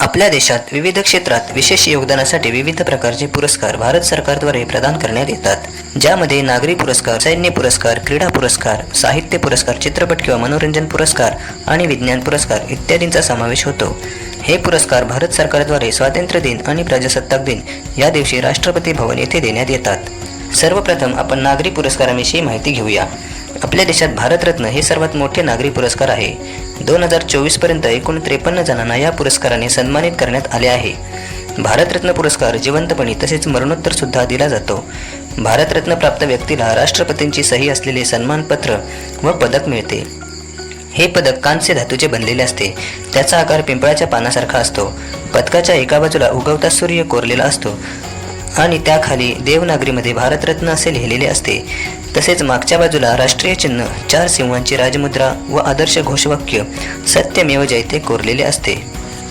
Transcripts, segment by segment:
आपल्या देशात विविध क्षेत्रात विशेष योगदानासाठी विविध प्रकारचे पुरस्कार भारत सरकारद्वारे प्रदान करण्यात येतात. ज्यामध्ये नागरी पुरस्कार सैन्य पुरस्कार क्रीडा पुरस्कार साहित्य पुरस्कार चित्रपट किंवा मनोरंजन पुरस्कार आणि विज्ञान पुरस्कार इत्यादींचा समावेश होतो. हे पुरस्कार भारत सरकारद्वारे स्वातंत्र्य दिन आणि प्रजासत्ताक दिन या दिवशी राष्ट्रपती भवन येथे देण्यात येतात. सर्वप्रथम आपण नागरी पुरस्कारांविषयी माहिती घेऊया. आपल्या देशात भारतरत्न हे सर्वात मोठे नागरी पुरस्कार आहे. दोन हजार चोवीसपर्यंत एकूण त्रेपन्न जणांना या पुरस्काराने सन्मानित करण्यात आले आहे. भारतरत्न पुरस्कार जिवंतपणी तसेच मरणोत्तर सुद्धा दिला जातो. भारतरत्न प्राप्त व्यक्तीला राष्ट्रपतींची सही असलेले सन्मानपत्र व पदक मिळते. हे पदक कांस्य धातूचे बनलेले असते. त्याचा आकार पिंपळाच्या पानासारखा असतो. पदकाच्या एका बाजूला उगवता सूर्य कोरलेला असतो. आणि त्याखाली देवनागरीमध्ये भारतरत्न असे लिहिलेले असते. तसेच मागच्या बाजूला राष्ट्रीय चिन्ह चार सिंहांची राजमुद्रा व आदर्श घोषवाक्य सत्यमेव जयते कोरलेले असते.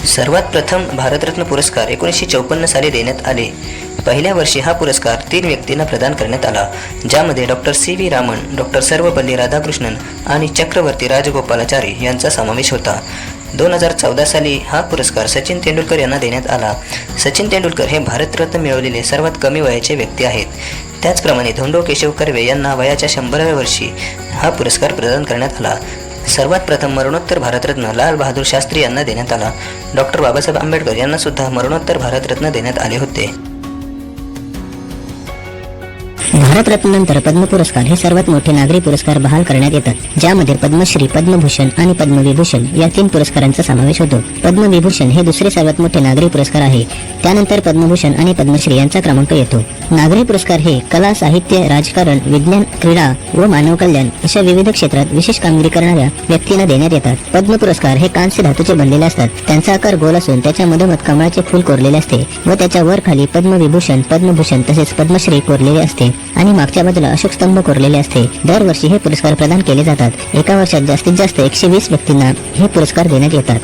सर्वात प्रथम भारतरत्न पुरस्कार एकोणीसशे चौपन्न साली देण्यात आले. पहिल्या वर्षी हा पुरस्कार तीन व्यक्तींना प्रदान करण्यात आला ज्यामध्ये doctor C. V. Raman doctor Sarvepalli Radhakrishnan आणि चक्रवर्ती राजगोपालाचारी यांचा समावेश होता. दोन हजार चौदा साली हा पुरस्कार सचिन तेंडुलकर यांना देण्यात आला. सचिन तेंडुलकर हे भारतरत्न मिळवलेले सर्वात कमी वयाचे व्यक्ती आहेत. त्याचप्रमाणे धोंडो केशव कर्वे यांना वयाच्या शंभराव्या वर्षी हा पुरस्कार प्रदान करण्यात आला. सर्वात प्रथम मरणोत्तर भारतरत्न लाल बहादूर शास्त्री यांना देण्यात आला. डॉक्टर बाबासाहेब आंबेडकर यांना सुद्धा मरणोत्तर भारतरत्न देण्यात आले होते. भारतरत्न नंतर पद्म पुरस्कार हे सर्वात मोठे नागरी पुरस्कार बहाल करण्यात येतात ज्यामध्ये पद्मश्री पद्मभूषण आणि पद्मविभूषण या तीन पुरस्कारांचा समावेश होतो. पद्मविभूषण हे दुसरे सर्वात मोठे नागरी पुरस्कार आहे. त्यानंतर पद्मभूषण आणि पद्मश्री यांचा क्रमांक येतो. नागरी पुरस्कार हे कला साहित्य राजकारण विज्ञान क्रीडा व मानव कल्याण अशा विविध क्षेत्रात विशेष कामगिरी करणाऱ्या व्यक्तींना देण्यात येतात. पद्म पुरस्कार हे कांस्य धातूचे बनलेले असतात. त्यांचा आकार गोल असून त्याच्या मधोमध कमळाचे फूल कोरलेले असते व त्याच्या वर खाली पद्मविभूषण पद्मभूषण तसेच पद्मश्री कोरलेले असते आणि मागच्या बाजूला अशोक स्तंभ कोरलेले असते. दरवर्षी हे पुरस्कार प्रदान केले जातात. एका वर्षात जास्तीत जास्त एकशे वीस व्यक्तींना हे पुरस्कार देण्यात येतात.